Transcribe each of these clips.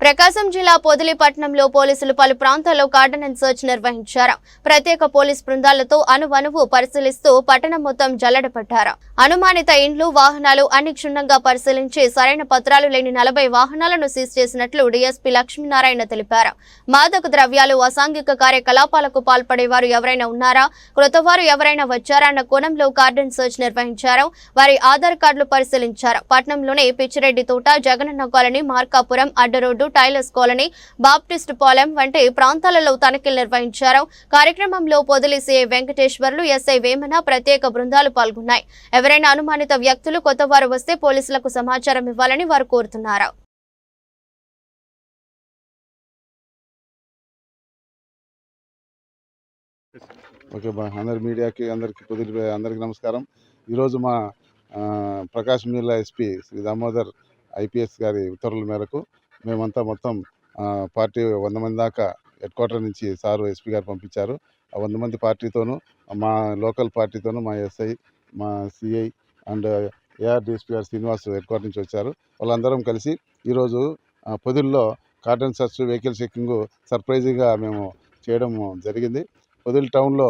ప్రకాశం జిల్లా పొదిలిపట్నంలో పోలీసులు పలు ప్రాంతాల్లో కార్డనెన్స్ సర్చ్ నిర్వహించారు. ప్రత్యేక పోలీస్ బృందాలతో అనువనువు పరిశీలిస్తూ పట్టణం మొత్తం జల్లడపట్టారు అనుమానిత ఇండ్లు వాహనాలు అన్ని క్షుణ్ణంగా పరిశీలించి సరైన పత్రాలు లేని నలభై వాహనాలను సీజ్ చేసినట్లు డీఎస్పీ లక్ష్మీనారాయణ తెలిపారు. మాదక ద్రవ్యాలు అసాంఘిక కార్యకలాపాలకు పాల్పడేవారు ఎవరైనా ఉన్నారా? క్రొత్తవారు ఎవరైనా వచ్చారా అన్న కోణంలో కార్డన్ సర్చ్ నిర్వహించారు. వారి ఆధార్ కార్డులు పరిశీలించారు. పట్నంలోని పిచ్చిరెడ్డి తోట జగనన్న కాలనీ మార్కాపురం అడ్డరోడ్డు టైలర్స్ కాలనీ బాప్టిస్ట్ పాలెం వంటి ప్రాంతాలలో తనిఖీలు నిర్వహించారు. కార్యక్రమంలో పొదిలి సిఐ వెంకటేశ్వర్లు ఎస్ఐ వేమన ప్రత్యేక బృందాలు పాల్గొన్నాయి. ఎవరైనా అనుమానిత వ్యక్తులు కొత్తవారు వస్తే పోలీసులకు సమాచారం ఇవ్వాలని వారు కోరుతున్నారు. ఓకే బా అందరి మీడియాకి అందరికి కుదిరి అందరికి నమస్కారం. ఈరోజు మా ప్రకాశం జిల్లా ఎస్పీ శ్రీ దామోదర్ ఐపీఎస్ గారి ఉత్తర్వుల మేరకు మేమంతా మొత్తం పార్టీ వంద మంది దాకా హెడ్ క్వార్టర్ నుంచి సారు ఎస్పీ గారు పంపించారు. ఆ వంద మంది పార్టీతోనూ మా లోకల్ పార్టీతోనూ మా ఎస్ఐ మా సిఐ అండ్ ఏఆర్డిఎస్పీ గారు శ్రీనివాస్ హెడ్ క్వార్టర్ నుంచి వచ్చారు. వాళ్ళందరం కలిసి ఈరోజు పొదుల్లో కాటన్ సర్చ్ వెహికల్ చెక్కింగ్ సర్ప్రైజింగ్గా మేము చేయడం జరిగింది. పొదిల్ టౌన్లో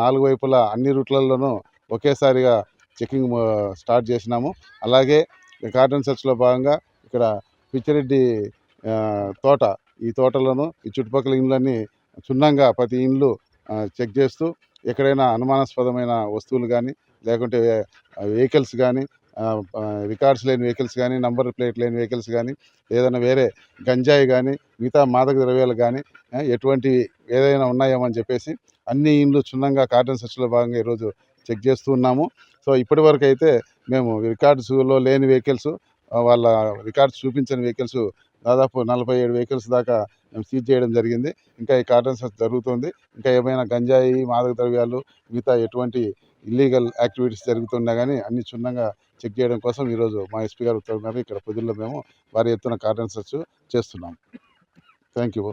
నాలుగు వైపులా అన్ని రూట్లలోనూ ఒకేసారిగా చెక్కింగ్ స్టార్ట్ చేసినాము. అలాగే కాటన్ సర్చ్లో భాగంగా ఇక్కడ పిచ్చిరెడ్డి తోట. ఈ తోటలోను ఈ చుట్టుపక్కల ఇండ్లన్నీ క్షుణ్ణంగా ప్రతి ఇండ్లు చెక్ చేస్తూ ఎక్కడైనా అనుమానాస్పదమైన వస్తువులు కానీ లేకుంటే వెహికల్స్ కానీ రికార్డ్స్ లేని వెహికల్స్ కానీ నంబర్ ప్లేట్ లేని వెహికల్స్ కానీ ఏదైనా వేరే గంజాయి కానీ మిగతా మాదక ద్రవ్యాలు కానీ ఎటువంటి ఏదైనా ఉన్నాయేమో అని చెప్పేసి అన్ని ఇండ్లు క్షుణ్ణంగా కార్డన్ సెర్చ్లో భాగంగా ఈరోజు చెక్ చేస్తూ ఉన్నాము. సో ఇప్పటి వరకు అయితే మేము రికార్డ్స్లో లేని వెహికల్స్ వాళ్ళ రికార్డ్స్ చూపించని వెహికల్స్ దాదాపు నలభై ఏడు వెహికల్స్ దాకా మేము సీజ్ చేయడం జరిగింది. ఇంకా ఈ కార్టన్ సర్చ్ జరుగుతుంది. ఇంకా ఏమైనా గంజాయి మాదక ద్రవ్యాలు మిగతా ఎటువంటి ఇల్లీగల్ యాక్టివిటీస్ జరుగుతున్నా కానీ అన్ని క్షుణ్ణంగా చెక్ చేయడం కోసం ఈరోజు మా ఎస్పీ గారు ఉత్తర్వున్నారు ఇక్కడ పొద్దుల్లో మేము వారి ఎత్తున కార్టన్ సర్చ్ చేస్తున్నాం. Thank you